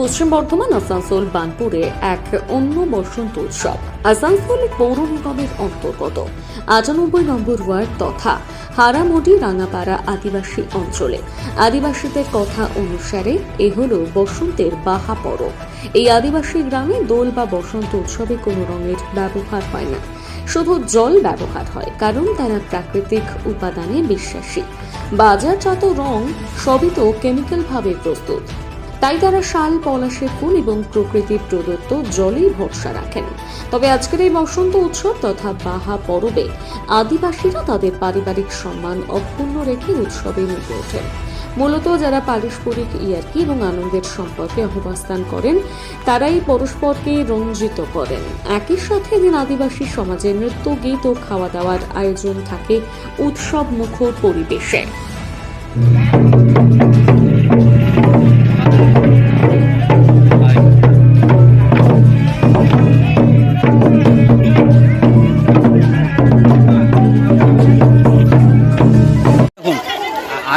পশ্চিম বর্ধমান, আসানসোল, বানপুরে এক অন্য বসন্ত উৎসব। আসানসোল পৌর নিগমের অন্তর্গত। আটানব্বই নম্বর ওয়ার্ড তথা হারামুডি, রাঙাপাড়া আদিবাসী অঞ্চলে। আদিবাসীদের কথা অনুসারে এ হল বসন্তের বাহা পরব। এই আদিবাসী গ্রামে দোল বা বসন্ত উৎসবে কোনো রঙের ব্যবহার হয় না। শুধু জল ব্যবহার হয়, কারণ তারা প্রাকৃতিক উপাদানে বিশ্বাসী। বাজারজাত রং সবই তো কেমিক্যালভাবে প্রস্তুত। তাই তারা শাল পলাশের ফুল এবং প্রকৃতির প্রদত্ত জলেই ভরসা রাখেন। তবে আজকের এই বসন্ত উৎসব তথা বাহা পরবে, আদিবাসীরা তাদের পারিবারিক সম্মান অক্ষুণ্ণ রেখে উৎসবে মেতে ওঠেন। মূলত যারা পারস্পরিক ইয়ার্কি এবং আনন্দের সম্পর্কে অবস্থান করেন, তারাই পরস্পরকে রঞ্জিত করেন। একই সাথে দিন আদিবাসী সমাজে নৃত্য, গীত ও খাওয়া দাওয়ার আয়োজন থাকে উৎসব মুখর পরিবেশে।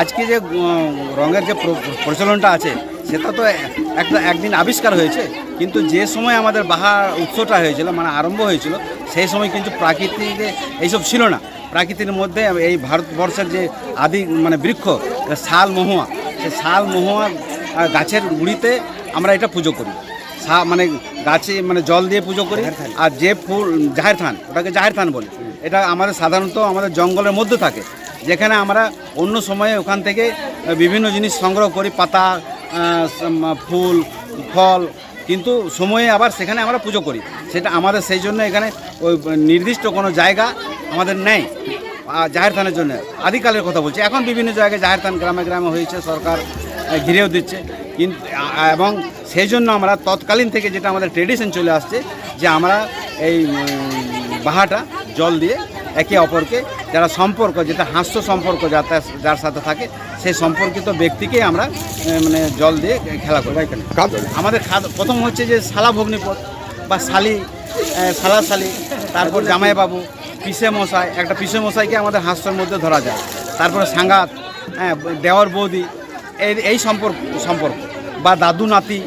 আজকে যে রঙের যে প্রচলনটা আছে সেটা তো একটা একদিন আবিষ্কার হয়েছে। কিন্তু যে সময় আমাদের বাহার উৎসবটা হয়েছিল মানে আরম্ভ হয়েছিল সেই সময় কিন্তু প্রাকৃতিক এইসব ছিল না। প্রাকৃতির মধ্যে এই ভারতবর্ষের যে আদি মানে বৃক্ষ শাল মহুয়া সেই শাল মহুয়া গাছের গুড়িতে আমরা এটা পুজো করি। সা মানে গাছে মানে জল দিয়ে পুজো করি। আর যে ফুল জাহের থান ওটাকে জাহের থান বলি। এটা আমাদের সাধারণত আমাদের জঙ্গলের মধ্যে থাকে। যেখানে আমরা অন্য সময়ে ওখান থেকে বিভিন্ন জিনিস সংগ্রহ করি, পাতা ফুল, ফল, কিন্তু সময়ে আবার সেখানে আমরা পুজো করি। সেটা আমাদের সেই জন্য এখানে ওই নির্দিষ্ট কোনো জায়গা আমাদের নেই জাহের থানের জন্য। আদিকালের কথা বলছি। এখন বিভিন্ন জায়গায় জাহের থান গ্রামে গ্রামে হয়েছে, সরকার ঘিরেও দিচ্ছে। কিন্তু এবং সেই জন্য আমরা তৎকালীন থেকে যেটা আমাদের ট্রেডিশন চলে আসছে, যে আমরা এই বাহাটা জল দিয়ে একে অপরকে যারা সম্পর্ক যেটা হাস্য সম্পর্ক যাতে যার সাথে থাকে সেই সম্পর্কিত ব্যক্তিকে আমরা মানে জল দিয়ে খেলা করি এখানে আমাদের প্রথম হচ্ছে যে শালা ভগ্নিপথ বা শালি শালা শালি তারপর জামাইবাবু পিসে মশাই একটা পিসে মশাইকে আমাদের হাস্যর মধ্যে ধরা যায়। তারপরে সাঙ্গাত হ্যাঁ দেওয়ার বৌদি এই এই সম্পর্ক সম্পর্ক। বা দাদু নাতি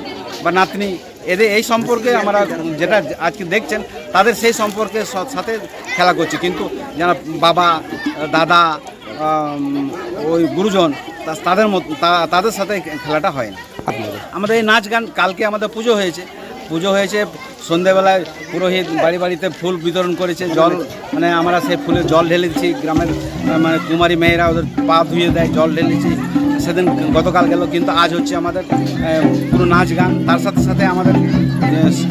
বা নাতনি এদের এই সম্পর্কে আমরা যেটা আজকে দেখছেন, তাদের সেই সম্পর্কে সাথে খেলা করছি। কিন্তু যারা বাবা, দাদা ওই গুরুজন তাদের তাদের সাথে খেলাটা হয় না। আমাদের এই নাচ গান কালকে আমাদের পুজো হয়েছে। পুজো হয়েছে, সন্ধেবেলায় পুরোহিত বাড়ি বাড়িতে ফুল বিতরণ করেছে, জল মানে আমরা সেই ফুলে জল ঢেলে দিচ্ছি গ্রামের মানে কুমারী মেয়েরা ওদের পা ধুয়ে দেয়, জল ঢেলেছি। সেদিন গতকাল গেল কিন্তু আজ হচ্ছে আমাদের পুরো নাচ গান। তার সাথে সাথে আমাদের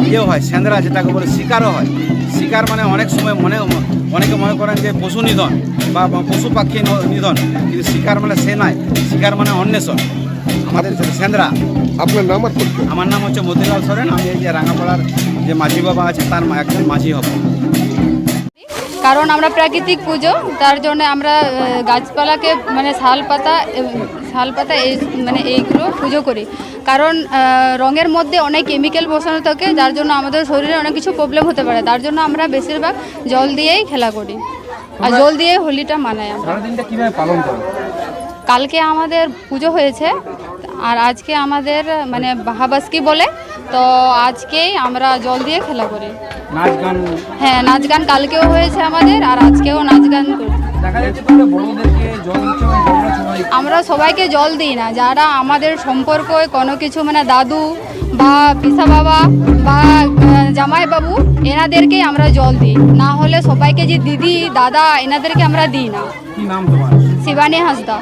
ইয়েও হয় সেন্দ্রা যেটাকে বলে শিকারও হয়। শিকার মানে অনেক সময় মনে অনেকে মনে করেন যে পশু নিধন বা পশু পাখি নিধন কিন্তু শিকার মানে সে নয় শিকার মানে অন্বেষণ। আমাদের সেন্দ্রা। আপনার নাম আর আমার নাম হচ্ছে মতিলাল সরেন আমি এই যে রাঙাপাড়ার যে মাঝি বাবা আছে তার একজন মাঝি হব। কারণ আমরা প্রাকৃতিক পুজো তার জন্য আমরা গাছপালাকে মানে শাল পাতা শাল পাতা এই মানে এইগুলো পুজো করি। কারণ রঙের মধ্যে অনেক কেমিক্যাল বসানো থাকে যার জন্য আমাদের শরীরে অনেক কিছু প্রবলেম হতে পারে। তার জন্য আমরা বেশিরভাগ জল দিয়েই খেলা করি। আর জল দিয়ে হোলিটা মানাই আমরা। কালকে আমাদের পুজো হয়েছে আর আজকে আমাদের মানে বাহাবাসকি বলে তো আজকেই আমরা জল দিয়ে খেলা করি। নাচ গান। হ্যাঁ নাচ গান কালকেও হয়েছে আমাদের আর আজকেও নাচ গান করি। আমরা সবাইকে জল দিই না যারা আমাদের সম্পর্ক কোনো কিছু মানে দাদু বা পিসা বাবা বা আহ, জামাইবাবু এনাদেরকেই আমরা জল দিই। না হলে সবাইকে যে দিদি দাদা এনাদেরকে আমরা দিই না। কি নাম তোমার? শিবানী হাসদা।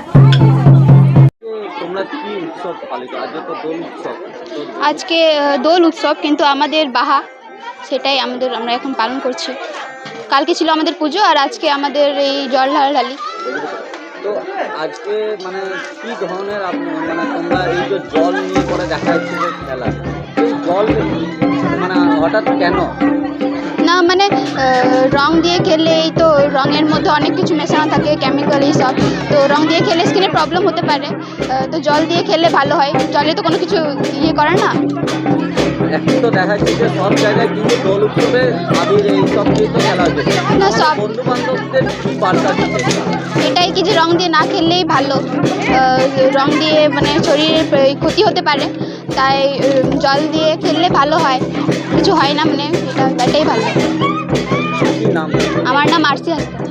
তোমরা কি উৎসব পালিত? আজকে তো দোল উৎসব। আজকে দোল উৎসব, কিন্তু আমাদের বাহা, সেটাই আমাদের, আমরা এখন পালন করছি। কালকে ছিল আমাদের পুজো আর আজকে আমাদের এই জল ঢালাঢালি। তো আজকে মানে কি ধরনের আপনি মানে তোমরা এই যে জল নিয়ে পরে দেখা যাচ্ছে যে খেলা জল মানে হঠাৎ কেন? রং দিয়ে খেললে এই তো রঙের মধ্যে অনেক কিছু মেশানো থাকে কেমিক্যাল এইসব তো রং দিয়ে খেলে স্কিনে প্রবলেম হতে পারে। তো জল দিয়ে খেললে ভালো হয়। জলে তো কোনো কিছু ইয়ে করে না? এখন তো দেখা যাচ্ছে যে সব জায়গায় কিন্তু দোল উৎসবে আবির এই সব দিয়ে খেলা হচ্ছে। না, সব- বন্ধু বান্ধবদের বার্তা দিতে এটাই কি যে রং দিয়ে না খেললেই ভালো? রং দিয়ে মানে শরীরের ক্ষতি হতে পারে। তাই জল দিয়ে খেললে ভালো হয়। কিছু হয় না মানে এটা এটাই ভালো। আমার নাম আরসি হাসপাতাল